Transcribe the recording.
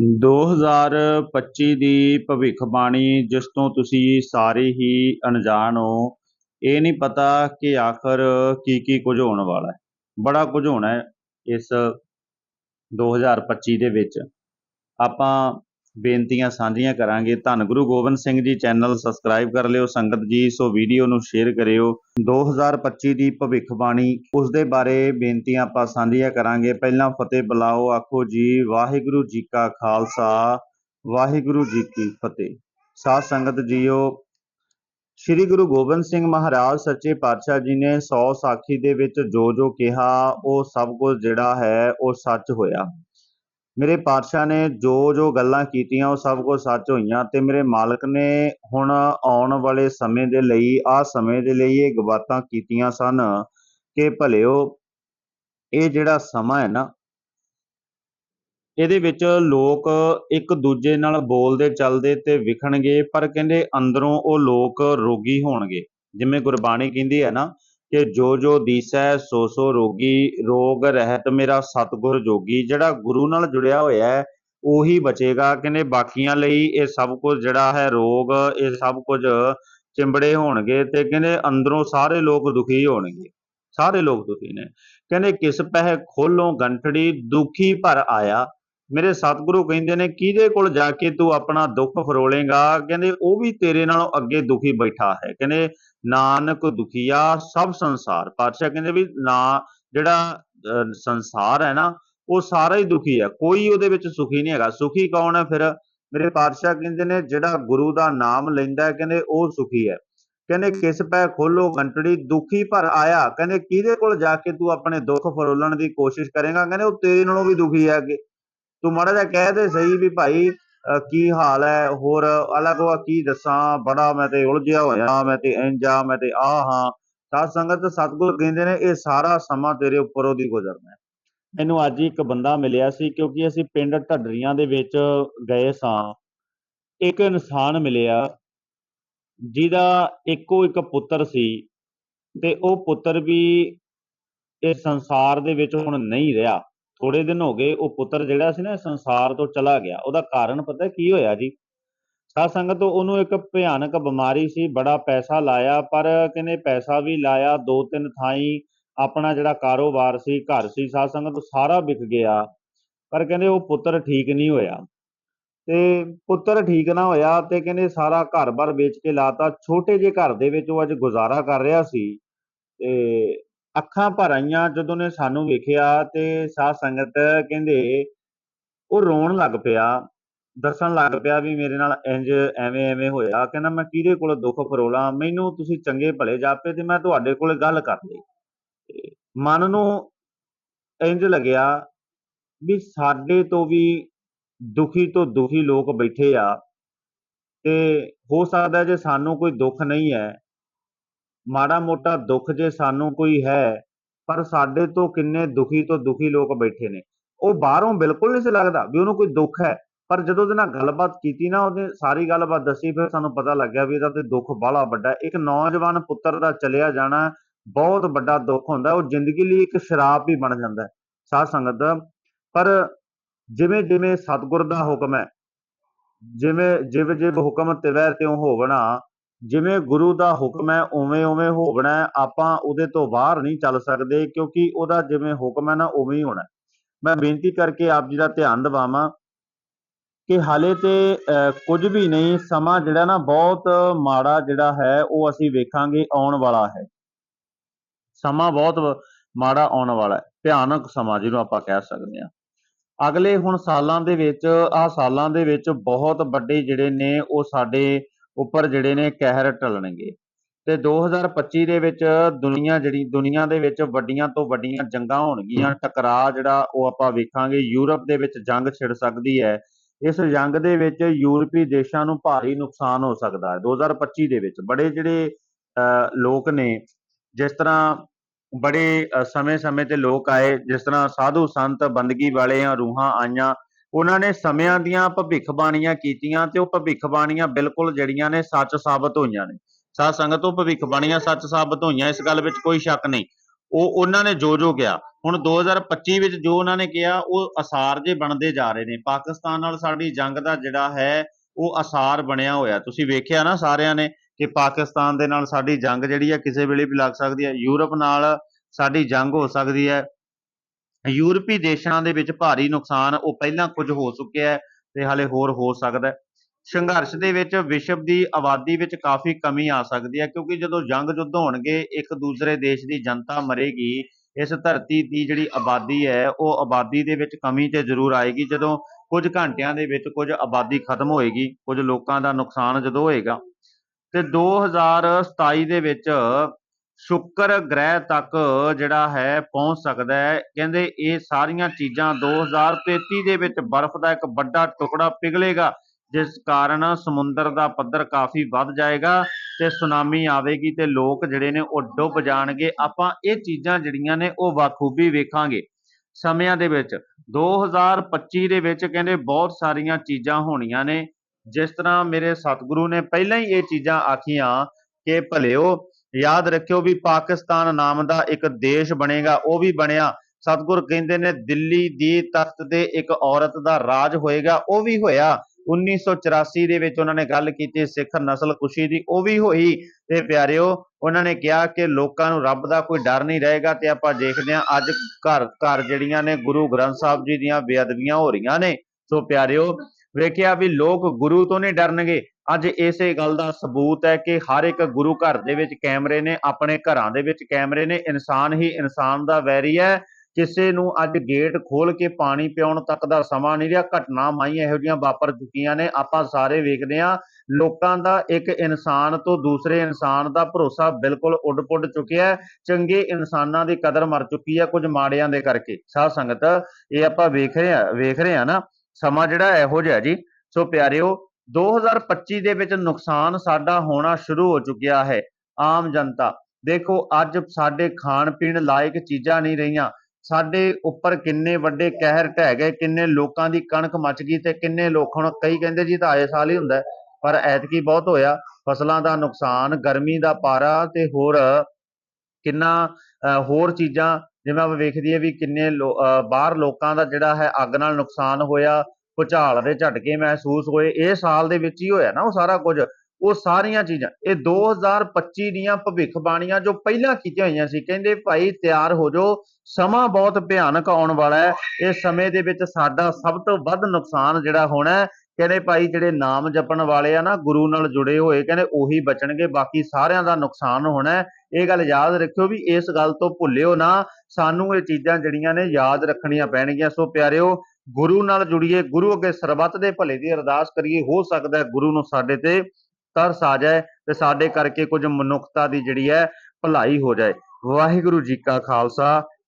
2025 ਦੀ ਭਵਿੱਖਬਾਣੀ ਜਿਸ ਤੋਂ ਤੁਸੀਂ ਸਾਰੇ ਹੀ ਅਣਜਾਣ ਹੋ, ਇਹ ਨਹੀਂ ਪਤਾ ਕਿ ਆਖਰ ਕੀ ਕੀ ਕੁਝ ਹੋਣ ਵਾਲਾ ਹੈ। ਬੜਾ ਕੁਝ ਹੋਣਾ ਹੈ ਇਸ 2025 ਦੇ ਵਿੱਚ। ਆਪਾਂ ਬੇਨਤੀਆਂ ਸਾਂਝੀਆਂ ਕਰਾਂਗੇ। ਧੰਨ ਗੁਰੂ ਗੋਬਿੰਦ ਸਿੰਘ ਜੀ, ਚੈਨਲ ਸਬਸਕ੍ਰਾਈਬ ਕਰ ਲਿਓ। ਸੰਗਤ ਜੀ ਸੋ ਵੀਡੀਓ ਨੂੰ ਸ਼ੇਅਰ ਕਰਿਓ। 2025 ਦੀ ਭਵਿੱਖਬਾਣੀ, ਉਸ ਦੇ ਬਾਰੇ ਬੇਨਤੀਆਂ ਆਪਾਂ ਸਾਂਝੀਆਂ ਕਰਾਂਗੇ। ਪਹਿਲਾਂ ਫਤਿਹ ਬੁਲਾਓ, ਆਖੋ ਜੀ, ਵਾਹਿਗੁਰੂ ਜੀ ਕਾ ਖਾਲਸਾ, ਵਾਹਿਗੁਰੂ ਜੀ ਕੀ ਫਤਿਹ। ਸਾਧ ਸੰਗਤ ਜੀਓ, ਸ੍ਰੀ ਗੁਰੂ ਗੋਬਿੰਦ ਸਿੰਘ ਮਹਾਰਾਜ ਸੱਚੇ ਪਾਤਸ਼ਾਹ ਜੀ ਨੇ 100 ਸਾਖੀ ਦੇ ਵਿੱਚ ਜੋ ਜੋ ਕਿਹਾ, ਉਹ ਸਭ ਕੁਝ ਜਿਹੜਾ ਹੈ, ਉਹ ਸੱਚ ਹੋਇਆ। ਮੇਰੇ ਪਾਤਸ਼ਾਹ ਨੇ ਜੋ ਜੋ ਗੱਲਾਂ ਕੀਤੀਆਂ, ਉਹ ਸਭ ਕੁਝ ਸੱਚ ਹੋਈਆਂ ਤੇ ਮੇਰੇ ਮਾਲਕ ਨੇ ਹੁਣ ਆਉਣ ਵਾਲੇ ਸਮੇਂ ਦੇ ਲਈ ਆ ਸਮੇਂ ਦੇ ਲਈ ਇਹ ਗਵਾਤਾਂ ਕੀਤੀਆਂ ਸਨ ਕਿ ਭਲਿਓ ਇਹ ਜਿਹੜਾ ਸਮਾਂ ਹੈ ਨਾ, ਇਹਦੇ ਵਿੱਚ ਲੋਕ ਇੱਕ ਦੂਜੇ ਨਾਲ ਬੋਲਦੇ, ਚੱਲਦੇ ਤੇ ਵਿਖਣਗੇ, ਪਰ ਕਹਿੰਦੇ ਅੰਦਰੋਂ ਉਹ ਲੋਕ ਰੋਗੀ ਹੋਣਗੇ। ਜਿਵੇਂ ਗੁਰਬਾਣੀ ਕਹਿੰਦੀ ਹੈ ਨਾ ਕਿ ਜੋ ਜੋ ਦੀਸੈ, ਸੋ ਸੋ ਰੋਗੀ, ਰੋਗ ਰਹਿਤ ਮੇਰਾ ਸਤਗੁਰ ਜੋਗੀ। ਜਿਹੜਾ ਗੁਰੂ ਨਾਲ ਜੁੜਿਆ ਹੋਇਆ ਹੈ, ਉਹੀ ਬਚੇਗਾ ਕਹਿੰਦੇ ਬਾਕੀਆਂ ਲਈ ਇਹ ਸਭ ਕੁਝ ਜਿਹੜਾ ਹੈ ਰੋਗ, ਇਹ ਸਭ ਕੁਝ ਚਿੰਬੜੇ ਹੋਣਗੇ ਤੇ ਕਹਿੰਦੇ ਅੰਦਰੋਂ ਸਾਰੇ ਲੋਕ ਦੁਖੀ ਹੋਣਗੇ। ਸਾਰੇ ਲੋਕ ਦੁਖੀ ਨੇ। ਕਹਿੰਦੇ ਕਿਸ ਪਹਿ ਖੋਲੋਂ ਗੰਠੜੀ, ਦੁਖੀ ਭਰ ਆਇਆ। ਮੇਰੇ ਸਤਿਗੁਰੂ ਕਹਿੰਦੇ ਨੇ, ਕਿਹਦੇ ਕੋਲ ਜਾ ਕੇ ਤੂੰ ਆਪਣਾ ਦੁੱਖ ਫਰੋਲੇਗਾ? ਕਹਿੰਦੇ, ਉਹ ਵੀ ਤੇਰੇ ਨਾਲੋਂ ਅੱਗੇ ਦੁਖੀ ਬੈਠਾ ਹੈ। ਕਹਿੰਦੇ ਨਾਨਕ ਦੁਖੀਆ ਸਭ ਸੰਸਾਰ। ਪਾਤਸ਼ਾਹ ਕਹਿੰਦੇ ਵੀ ਨਾ, ਜਿਹੜਾ ਸੰਸਾਰ ਹੈ ਨਾ, ਉਹ ਸਾਰਾ ਹੀ ਦੁਖੀ ਹੈ। ਕੋਈ ਉਹਦੇ ਵਿੱਚ ਸੁਖੀ ਨਹੀਂ ਹੈਗਾ। ਸੁਖੀ ਕੌਣ ਹੈ ਫਿਰ? ਮੇਰੇ ਪਾਤਸ਼ਾਹ ਕਹਿੰਦੇ ਨੇ, ਜਿਹੜਾ ਗੁਰੂ ਦਾ ਨਾਮ ਲੈਂਦਾ ਹੈ, ਕਹਿੰਦੇ ਉਹ ਸੁਖੀ ਹੈ। ਕਹਿੰਦੇ, ਕਿਸ ਪੈ ਖੋਲੋ ਗੰਟੜੀ ਦੁਖੀ ਭਰ ਆਇਆ। ਕਹਿੰਦੇ, ਕਿਹਦੇ ਕੋਲ ਜਾ ਕੇ ਤੂੰ ਆਪਣੇ ਦੁੱਖ ਫਰੋਲਣ ਦੀ ਕੋਸ਼ਿਸ਼ ਕਰੇਗਾ? ਕਹਿੰਦੇ, ਉਹ ਤੇਰੇ ਨਾਲੋਂ ਵੀ ਦੁਖੀ ਹੈ ਅੱਗੇ ਤੂੰ ਮਾੜਾ ਜਿਹਾ ਕਹਿ ਦੇ ਸਹੀ ਵੀ ਭਾਈ ਕੀ ਹਾਲ ਹੈ? ਹੋਰ ਅਲੱਗ ਵਾ ਕੀ ਦੱਸਾਂ? ਬੜਾ ਮੈਂ ਤੇ ਉਲਝਿਆ ਹੋਇਆ, ਮੈਂ ਤੇ ਇੰਜ ਮੈਂ ਤੇ ਆ ਹਾਂ। ਸਾਧ ਸੰਗਤ ਸਤਿਗੁਰ ਕਹਿੰਦੇ ਨੇ, ਇਹ ਸਾਰਾ ਸਮਾਂ ਤੇਰੇ ਉੱਪਰੋਂ ਦੀ ਗੁਜ਼ਰਨਾ ਮੈਨੂੰ ਅੱਜ ਹੀ ਇੱਕ ਬੰਦਾ ਮਿਲਿਆ ਸੀ, ਕਿਉਂਕਿ ਅਸੀਂ ਪਿੰਡ ਢੱਡਰੀਆਂ ਦੇ ਵਿੱਚ ਗਏ ਸਾਂ। ਇੱਕ ਇਨਸਾਨ ਮਿਲਿਆ, ਜਿਹਦਾ ਇੱਕੋ ਇੱਕ ਪੁੱਤਰ ਸੀ ਤੇ ਉਹ ਪੁੱਤਰ ਵੀ ਇਸ ਸੰਸਾਰ ਦੇ ਵਿੱਚ ਹੁਣ ਨਹੀਂ ਰਿਹਾ। ਥੋੜੇ ਦਿਨ ਹੋ ਗਏ, ਉਹ ਪੁੱਤਰ ਜਿਹੜਾ ਸੀ ਨਾ, ਸੰਸਾਰ ਤੋਂ ਚਲਾ ਗਿਆ। ਉਹਦਾ ਕਾਰਨ ਪਤਾ ਕੀ ਹੋਇਆ ਜੀ? ਸਾਧ ਸੰਗਤ, ਉਹਨੂੰ ਇੱਕ ਭਿਆਨਕ ਬਿਮਾਰੀ ਸੀ, ਬੜਾ ਪੈਸਾ ਲਾਇਆ, ਪਰ ਕਹਿੰਦੇ ਪੈਸਾ ਵੀ ਲਾਇਆ ਦੋ ਤਿੰਨ ਥਾਈ ਆਪਣਾ ਜਿਹੜਾ ਕਾਰੋਬਾਰ ਸੀ, ਘਰ ਸੀ, ਸਾਧ ਸੰਗਤ ਉਹ ਸਾਰਾ ਵਿਕ ਗਿਆ। ਪਰ ਕਹਿੰਦੇ ਉਹ ਪੁੱਤਰ ਠੀਕ ਨਹੀਂ ਹੋਇਆ। ਤੇ ਪੁੱਤਰ ਠੀਕ ਨਾ ਹੋਇਆ ਤੇ ਕਹਿੰਦੇ ਸਾਰਾ ਘਰ-ਬਾਰ ਵੇਚ ਕੇ ਲਾਤਾ। ਛੋਟੇ ਜਿਹੇ ਘਰ ਦੇ ਵਿੱਚ ਉਹ ਅੱਜ ਗੁਜ਼ਾਰਾ ਕਰ ਰਿਹਾ ਸੀ। ਤੇ ਅੱਖਾਂ ਭਰ ਆਈਆਂ ਜਦੋਂ ਨੇ ਸਾਨੂੰ ਵੇਖਿਆ ਤੇ ਸਾਧ ਸੰਗਤ ਕਹਿੰਦੇ, ਉਹ ਰੋਣ ਲੱਗ ਪਿਆ ਦੱਸਣ ਲੱਗ ਪਿਆ ਵੀ ਮੇਰੇ ਨਾਲ ਇੰਜ ਐਵੇਂ ਐਵੇਂ ਹੋਇਆ। ਕਹਿੰਦਾ, ਮੈਂ ਕਿਹਦੇ ਕੋਲ ਦੁੱਖ ਫਰੋਲਾ? ਮੈਨੂੰ ਤੁਸੀਂ ਚੰਗੇ ਭਲੇ ਜਾਪੇ ਤੇ ਮੈਂ ਤੁਹਾਡੇ ਕੋਲ ਗੱਲ ਕਰ ਲਈ। ਮਨ ਨੂੰ ਇੰਜ ਲੱਗਿਆ ਵੀ ਸਾਡੇ ਤੋਂ ਵੀ ਦੁਖੀ ਤੋਂ ਦੁਖੀ ਲੋਕ ਬੈਠੇ ਆ ਤੇ ਹੋ ਸਕਦਾ ਜੇ ਸਾਨੂੰ ਕੋਈ ਦੁੱਖ ਨਹੀਂ ਹੈ ਮਾੜਾ ਮੋਟਾ ਦੁੱਖ ਜੇ ਸਾਨੂੰ ਕੋਈ ਹੈ, ਪਰ ਸਾਡੇ ਤੋਂ ਕਿੰਨੇ ਦੁਖੀ ਤੋਂ ਦੁਖੀ ਲੋਕ ਬੈਠੇ ਨੇ। ਉਹ ਬਾਹਰੋਂ ਬਿਲਕੁਲ ਨਹੀਂ ਸੀ ਲੱਗਦਾ ਵੀ ਉਹਨੂੰ ਕੋਈ ਦੁੱਖ ਹੈ, ਪਰ ਜਦੋਂ ਉਹਦੇ ਨਾਲ ਗੱਲਬਾਤ ਕੀਤੀ ਨਾ, ਉਹਨੇ ਸਾਰੀ ਗੱਲਬਾਤ ਦੱਸੀ, ਫਿਰ ਸਾਨੂੰ ਪਤਾ ਲੱਗਿਆ ਵੀ ਇਹਦਾ ਤੇ ਦੁੱਖ ਬਾਹਲਾ ਵੱਡਾ ਇੱਕ ਨੌਜਵਾਨ ਪੁੱਤਰ ਦਾ ਚਲਿਆ ਜਾਣਾ ਬਹੁਤ ਵੱਡਾ ਦੁੱਖ ਹੁੰਦਾ, ਉਹ ਜ਼ਿੰਦਗੀ ਲਈ ਇੱਕ ਸ਼ਰਾਪ ਹੀ ਬਣ ਜਾਂਦਾ ਹੈ, ਸਾਧ ਸੰਗਤ। ਪਰ ਜਿਵੇਂ ਜਿਵੇਂ ਸਤਿਗੁਰ ਦਾ ਹੁਕਮ ਹੈ, ਜਿਵੇਂ ਜਿਵ ਜਿਵ ਹੁਕਮ ਤਿਵੈ ਤਿਉ ਹੋਵਣਾ ਜਿਵੇਂ ਗੁਰੂ ਦਾ ਹੁਕਮ ਹੈ ਉਵੇਂ ਉਵੇਂ ਹੋਵਣਾ ਹੈ। ਆਪਾਂ ਉਹਦੇ ਤੋਂ ਬਾਹਰ ਨਹੀਂ ਚੱਲ ਸਕਦੇ ਕਿਉਂਕਿ ਉਹਦਾ ਜਿਵੇਂ ਹੁਕਮ ਹੈ ਨਾ ਉਵੇਂ ਹੀ ਹੋਣਾ ਮੈਂ ਬੇਨਤੀ ਕਰਕੇ ਆਪ ਜੀ ਦਾ ਧਿਆਨ ਦਿਵਾਵਾਂ ਕਿ ਹਾਲੇ ਤੇ ਅਹ, ਕੁਝ ਵੀ ਨਹੀਂ ਸਮਾਂ ਜਿਹੜਾ ਨਾ ਬਹੁਤ ਮਾੜਾ ਜਿਹੜਾ ਹੈ ਉਹ ਅਸੀਂ ਵੇਖਾਂਗੇ ਆਉਣ ਵਾਲਾ ਹੈ। ਸਮਾਂ ਬਹੁਤ ਮਾੜਾ ਆਉਣ ਵਾਲਾ ਹੈ। ਭਿਆਨਕ ਸਮਾਂ ਜਿਹਨੂੰ ਆਪਾਂ ਕਹਿ ਸਕਦੇ ਹਾਂ। ਅਗਲੇ ਹੁਣ ਸਾਲਾਂ ਦੇ ਵਿੱਚ ਆ ਸਾਲਾਂ ਦੇ ਵਿੱਚ ਬਹੁਤ ਵੱਡੇ ਜਿਹੜੇ ਨੇ ਉਹ ਸਾਡੇ ਉੱਪਰ ਜਿਹੜੇ ਨੇ ਕਹਿਰ ਟਲਣਗੇ ਤੇ 2025 ਦੇ ਵਿੱਚ ਦੁਨੀਆ ਜਿਹੜੀ ਦੁਨੀਆ ਦੇ ਵਿੱਚ ਵੱਡੀਆਂ ਤੋਂ ਵੱਡੀਆਂ ਜੰਗਾਂ ਹੋਣਗੀਆਂ। ਟਕਰਾਅ ਜਿਹੜਾ ਉਹ ਆਪਾਂ ਵੇਖਾਂਗੇ ਯੂਰਪ ਦੇ ਵਿੱਚ ਜੰਗ ਛਿੜ ਸਕਦੀ ਹੈ। ਇਸ ਜੰਗ ਦੇ ਵਿੱਚ ਯੂਰਪੀ ਦੇਸ਼ਾਂ ਨੂੰ ਭਾਰੀ ਨੁਕਸਾਨ ਹੋ ਸਕਦਾ ਹੈ। 2025 ਦੇ ਵਿੱਚ ਬੜੇ ਜਿਹੜੇ ਲੋਕ ਨੇ ਜਿਸ ਤਰ੍ਹਾਂ ਬੜੇ ਸਮੇਂ-ਸਮੇਂ ਤੇ ਲੋਕ ਆਏ ਜਿਸ ਤਰ੍ਹਾਂ ਸਾਧੂ ਸੰਤ ਬੰਦਗੀ ਵਾਲਿਆਂ ਰੂਹਾਂ ਆਈਆਂ ਉਹਨਾਂ ਨੇ ਸਮਿਆਂ ਦੀਆਂ ਭਵਿੱਖਬਾਣੀਆਂ ਕੀਤੀਆਂ ਤੇ ਉਹ ਭਵਿੱਖਬਾਣੀਆਂ ਬਿਲਕੁਲ ਜਿਹੜੀਆਂ ਨੇ ਸੱਚ ਸਾਬਤ ਹੋਈਆਂ ਨੇ। ਸਾਧ ਸੰਗਤ, ਉਹ ਭਵਿੱਖਬਾਣੀਆਂ ਸੱਚ ਸਾਬਤ ਹੋਈਆਂ, ਇਸ ਗੱਲ ਵਿੱਚ ਕੋਈ ਸ਼ੱਕ ਨਹੀਂ। ਉਹ ਉਹਨਾਂ ਨੇ ਜੋ ਜੋ ਕਿਹਾ। ਹੁਣ 2025 ਵਿੱਚ ਜੋ ਉਹਨਾਂ ਨੇ ਕਿਹਾ, ਉਹ ਅਸਾਰ ਜੇ ਬਣਦੇ ਜਾ ਰਹੇ ਨੇ। ਪਾਕਿਸਤਾਨ ਨਾਲ ਸਾਡੀ ਜੰਗ ਦਾ ਜਿਹੜਾ ਹੈ, ਉਹ ਅਸਾਰ ਬਣਿਆ ਹੋਇਆ। ਤੁਸੀਂ ਵੇਖਿਆ ਨਾ ਸਾਰਿਆਂ ਨੇ ਕਿ ਪਾਕਿਸਤਾਨ ਦੇ ਨਾਲ ਸਾਡੀ ਜੰਗ ਜਿਹੜੀ ਹੈ, ਕਿਸੇ ਵੇਲੇ ਵੀ ਲੱਗ ਸਕਦੀ ਹੈ। ਯੂਰਪ ਨਾਲ ਸਾਡੀ ਜੰਗ ਹੋ ਸਕਦੀ ਹੈ। ਯੂਰਪੀ ਦੇਸ਼ਾਂ ਦੇ ਵਿੱਚ ਭਾਰੀ ਨੁਕਸਾਨ ਉਹ ਪਹਿਲਾਂ ਕੁਝ ਹੋ ਚੁੱਕਿਆ ਹੈ ਤੇ ਹਾਲੇ ਹੋਰ ਹੋ ਸਕਦਾ ਸੰਘਰਸ਼ ਦੇ ਵਿੱਚ ਵਿਸ਼ਵ ਦੀ ਆਬਾਦੀ ਵਿੱਚ ਕਾਫੀ ਕਮੀ ਆ ਸਕਦੀ ਹੈ ਕਿਉਂਕਿ ਜਦੋਂ ਜੰਗ ਯੁੱਧ ਹੋਣਗੇ, ਇੱਕ ਦੂਸਰੇ ਦੇਸ਼ ਦੀ ਜਨਤਾ ਮਰੇਗੀ, ਇਸ ਧਰਤੀ ਦੀ ਜਿਹੜੀ ਆਬਾਦੀ ਹੈ, ਉਹ ਆਬਾਦੀ ਦੇ ਵਿੱਚ ਕਮੀ ਤੇ ਜ਼ਰੂਰ ਆਏਗੀ। ਜਦੋਂ ਕੁਝ ਘੰਟਿਆਂ ਦੇ ਵਿੱਚ ਕੁਝ ਆਬਾਦੀ ਖਤਮ ਹੋਏਗੀ, ਕੁਝ ਲੋਕਾਂ ਦਾ ਨੁਕਸਾਨ ਜਦੋਂ ਹੋਏਗਾ। ਤੇ 2027 ਦੇ ਵਿੱਚ ਸ਼ੁੱਕਰ ਗ੍ਰਹਿ ਤੱਕ ਜਿਹੜਾ ਹੈ ਪਹੁੰਚ ਸਕਦਾ ਹੈ। ਕਹਿੰਦੇ ਇਹ ਸਾਰੀਆਂ ਚੀਜ਼ਾਂ 2033 ਦੇ ਵਿੱਚ ਬਰਫ਼ ਦਾ ਇੱਕ ਵੱਡਾ ਟੁਕੜਾ ਪਿਘਲੇਗਾ, ਜਿਸ ਕਾਰਨ ਸਮੁੰਦਰ ਦਾ ਪੱਧਰ ਕਾਫੀ ਵੱਧ ਜਾਏਗਾ ਤੇ ਸੁਨਾਮੀ ਆਵੇਗੀ ਤੇ ਲੋਕ ਜਿਹੜੇ ਨੇ ਉਹ ਡੁੱਬ ਜਾਣਗੇ। ਆਪਾਂ ਇਹ ਚੀਜ਼ਾਂ ਜਿਹੜੀਆਂ ਨੇ ਉਹ ਬਾਖੂਬੀ ਵੇਖਾਂਗੇ। ਸਮਿਆਂ ਦੇ ਵਿੱਚ 2025 ਦੇ ਵਿੱਚ ਕਹਿੰਦੇ ਬਹੁਤ ਸਾਰੀਆਂ ਚੀਜ਼ਾਂ ਹੋਣੀਆਂ ਨੇ। ਜਿਸ ਤਰ੍ਹਾਂ ਮੇਰੇ ਸਤਿਗੁਰੂ ਨੇ ਪਹਿਲਾਂ ਹੀ ਇਹ ਚੀਜ਼ਾਂ ਆਖੀਆਂ ਕਿ ਭਲਿਓ ਯਾਦ ਰੱਖਿਓ ਵੀ ਪਾਕਿਸਤਾਨ ਨਾਮ ਦਾ ਇੱਕ ਦੇਸ਼ ਬਣੇਗਾ, ਉਹ ਵੀ ਬਣਿਆ। ਸਤਿਗੁਰ ਕਹਿੰਦੇ ਨੇ ਦਿੱਲੀ ਦੀ ਤਖਤ ਤੇ ਇੱਕ ਔਰਤ ਦਾ ਰਾਜ ਹੋਏਗਾ, ਉਹ ਵੀ ਹੋਇਆ। 1984 ਦੇ ਵਿੱਚ ਉਹਨਾਂ ਨੇ ਗੱਲ ਕੀਤੀ, ਸਿੱਖ ਨਸਲ ਕੁਸ਼ੀ ਦੀ, ਉਹ ਵੀ ਹੋਈ। ਤੇ ਪਿਆਰਿਓ, ਉਹਨਾਂ ਨੇ ਕਿਹਾ ਕਿ ਲੋਕਾਂ ਨੂੰ ਰੱਬ ਦਾ ਕੋਈ ਡਰ ਨਹੀਂ ਰਹੇਗਾ ਤੇ ਆਪਾਂ ਦੇਖਦੇ ਹਾਂ ਅੱਜ ਘਰ ਘਰ ਜਿਹੜੀਆਂ ਨੇ ਗੁਰੂ ਗ੍ਰੰਥ ਸਾਹਿਬ ਜੀ ਦੀਆਂ ਬੇਅਦਬੀਆਂ ਹੋ ਰਹੀਆਂ ਨੇ। ਸੋ ਪਿਆਰਿਓ ਵੇਖਿਆ ਵੀ ਲੋਕ ਗੁਰੂ ਤੋਂ ਨਹੀਂ ਡਰਨਗੇ। ਅੱਜ ਇਸੇ ਗੱਲ ਦਾ ਸਬੂਤ ਹੈ ਕਿ ਹਰ ਇੱਕ ਗੁਰੂ ਘਰ ਦੇ ਵਿੱਚ ਕੈਮਰੇ ਨੇ, ਆਪਣੇ ਘਰਾਂ ਦੇ ਵਿੱਚ ਕੈਮਰੇ ਨੇ। ਇਨਸਾਨ ਹੀ ਇਨਸਾਨ ਦਾ ਵੈਰੀ ਹੈ। ਕਿਸੇ ਨੂੰ ਅੱਜ ਗੇਟ ਖੋਲ ਕੇ ਪਾਣੀ ਪਿਆਉਣ ਤੱਕ ਦਾ ਸਮਾਂ ਨਹੀਂ ਰਿਹਾ। ਘਟਨਾਵਾਂ ਹੀ ਇਹੋ ਜਿਹੀਆਂ ਵਾਪਰ ਚੁੱਕੀਆਂ ਨੇ। ਆਪਾਂ ਸਾਰੇ ਵੇਖਦੇ ਹਾਂ, ਲੋਕਾਂ ਦਾ ਇੱਕ ਇਨਸਾਨ ਤੋਂ ਦੂਸਰੇ ਇਨਸਾਨ ਦਾ ਭਰੋਸਾ ਬਿਲਕੁਲ ਉੱਡ-ਪੁੱਡ ਚੁੱਕਿਆ ਚੰਗੇ ਇਨਸਾਨਾਂ ਦੀ ਕਦਰ ਮਰ ਚੁੱਕੀ ਹੈ ਕੁਝ ਮਾੜਿਆਂ ਦੇ ਕਰਕੇ। ਸਾਧ ਸੰਗਤ, ਇਹ ਆਪਾਂ ਵੇਖ ਰਹੇ ਆ ਵੇਖ ਰਹੇ ਆ ਨਾ। ਸਮਾਂ ਜਿਹੜਾ ਇਹੋ ਜਿਹਾ ਜੀ। ਸੋ ਪਿਆਰਿਓ 2025 ਦੇ ਵਿੱਚ ਨੁਕਸਾਨ ਸਾਡਾ ਹੋਣਾ ਸ਼ੁਰੂ ਹੋ ਚੁੱਕਿਆ ਹੈ ਆਮ ਜਨਤਾ। ਦੇਖੋ ਅੱਜ ਸਾਡੇ ਖਾਣ ਪੀਣ ਲਾਇਕ ਚੀਜ਼ਾਂ ਨਹੀਂ ਰਹੀਆਂ। ਸਾਡੇ ਉੱਪਰ ਕਿੰਨੇ ਵੱਡੇ ਕਹਿਰ ਢਹਿ ਗਏ ਕਿੰਨੇ ਲੋਕਾਂ ਦੀ ਕਣਕ ਮੱਚ ਗਈ ਤੇ ਕਿੰਨੇ ਲੋਕ ਹੁਣ ਕਈ ਕਹਿੰਦੇ ਜੀ ਤਾਂ ਆਏ ਸਾਲ ਹੀ ਹੁੰਦਾ ਪਰ ਐਤਕੀ ਬਹੁਤ ਹੋਇਆ। ਫਸਲਾਂ ਦਾ ਨੁਕਸਾਨ ਗਰਮੀ ਦਾ ਪਾਰਾ ਤੇ ਹੋਰ ਕਿੰਨਾ ਅ, ਹੋਰ ਚੀਜ਼ਾਂ ਜਿਵੇਂ ਆਪਾਂ ਵੇਖਦੀ ਹੈ ਵੀ ਕਿੰਨੇ ਲੋ- ਅ, ਬਾਹਰ ਲੋਕਾਂ ਦਾ ਜਿਹੜਾ ਹੈ ਅੱਗ ਨਾਲ ਨੁਕਸਾਨ ਹੋਇਆ ਭੁਚਾਲ ਦੇ ਝਟਕੇ ਮਹਿਸੂਸ ਹੋਏ ਇਹ ਸਾਲ ਦੇ ਵਿੱਚ ਹੀ ਹੋਇਆ ਨਾ ਉਹ ਸਾਰਾ ਕੁਝ। ਉਹ ਸਾਰੀਆਂ ਚੀਜ਼ਾਂ ਇਹ 2025 ਦੀਆਂ ਭਵਿੱਖਬਾਣੀਆਂ ਜੋ ਪਹਿਲਾਂ ਕੀਤੀਆਂ ਹੋਈਆਂ ਸੀ ਕਹਿੰਦੇ ਭਾਈ ਤਿਆਰ ਹੋ ਜਾਓ ਸਮਾਂ ਬਹੁਤ ਭਿਆਨਕ ਆਉਣ ਵਾਲਾ ਹੈ ਇਸ ਸਮੇਂ ਦੇ ਵਿੱਚ ਸਾਡਾ ਸਭ ਤੋਂ ਵੱਧ ਨੁਕਸਾਨ ਜਿਹੜਾ ਹੋਣਾ ਕਹਿੰਦੇ ਭਾਈ ਜਿਹੜੇ ਨਾਮ ਜਪਣ ਵਾਲੇ ਆ ਨਾ, ਗੁਰੂ ਨਾਲ ਜੁੜੇ ਹੋਏ, ਕਹਿੰਦੇ ਉਹੀ ਬਚਣਗੇ, ਬਾਕੀ ਸਾਰਿਆਂ ਦਾ ਨੁਕਸਾਨ ਹੋਣਾ ਇਹ ਗੱਲ ਯਾਦ ਰੱਖਿਓ ਵੀ ਇਸ ਗੱਲ ਤੋਂ ਭੁੱਲਿਓ ਨਾ, ਸਾਨੂੰ ਇਹ ਚੀਜ਼ਾਂ ਜਿਹੜੀਆਂ ਨੇ ਯਾਦ ਰੱਖਣੀਆਂ ਪੈਣਗੀਆਂ। ਸੋ ਪਿਆਰਿਓ, ਗੁਰੂ ਨਾਲ ਜੁੜੀਏ, ਗੁਰੂ ਅੱਗੇ ਸਰਬੱਤ ਦੇ ਭਲੇ ਦੀ ਅਰਦਾਸ ਕਰੀਏ, ਹੋ ਸਕਦਾ ਗੁਰੂ ਨੂੰ ਸਾਡੇ ਤੇ ਤਰਸ ਆ ਜਾਏ ਤੇ ਸਾਡੇ ਕਰਕੇ ਕੁਝ ਮਨੁੱਖਤਾ ਦੀ ਜਿਹੜੀ ਹੈ ਭਲਾਈ ਹੋ ਜਾਏ। ਵਾਹਿਗੁਰੂ ਜੀ ਕਾ ਖਾਲਸਾ